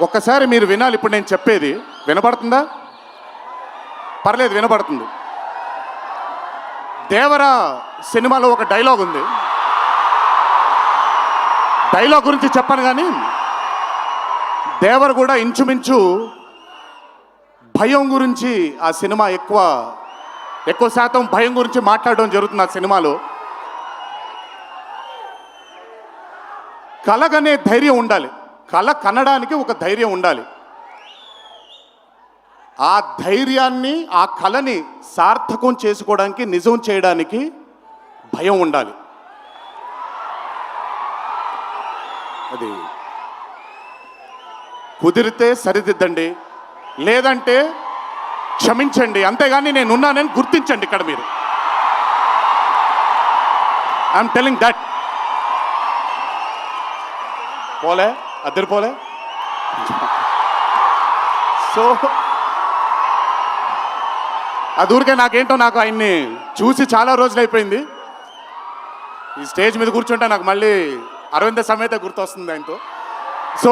ఒక్కసారి మీరు వినాలి. ఇప్పుడు నేను చెప్పేది వినపడుతుందా పర్లేదు వినపడుతుంది దేవరా సినిమాలో ఒక డైలాగ్ ఉంది. డైలాగ్ గురించి చెప్పను కానీ దేవర కూడా ఇంచుమించు భయం గురించి ఆ సినిమా ఎక్కువ ఎక్కువ శాతం భయం గురించి మాట్లాడడం జరుగుతుంది ఆ సినిమాలో. కలగనే ధైర్యం ఉండాలి. కళ కనడానికి ఒక ధైర్యం ఉండాలి. ఆ ధైర్యాన్ని ఆ కళని సార్థకం చేసుకోవడానికి నిజం చేయడానికి భయం ఉండాలి. అది కుదిరితే సరిదిద్దండి. లేదంటే క్షమించండి. అంతేగాని నేను ఉన్నానని గుర్తించండి ఇక్కడ మీరు. ఐఎమ్ టెలింగ్ దట్ పోలే. అద్దరు పోలే? సో అది ఊరికే నాకేంటో నాకు ఆయన్ని చూసి చాలా రోజులు అయిపోయింది. ఈ స్టేజ్ మీద కూర్చుంటే నాకు మళ్ళీ అరవింద సమేత గుర్తొస్తుంది ఆయనతో. సో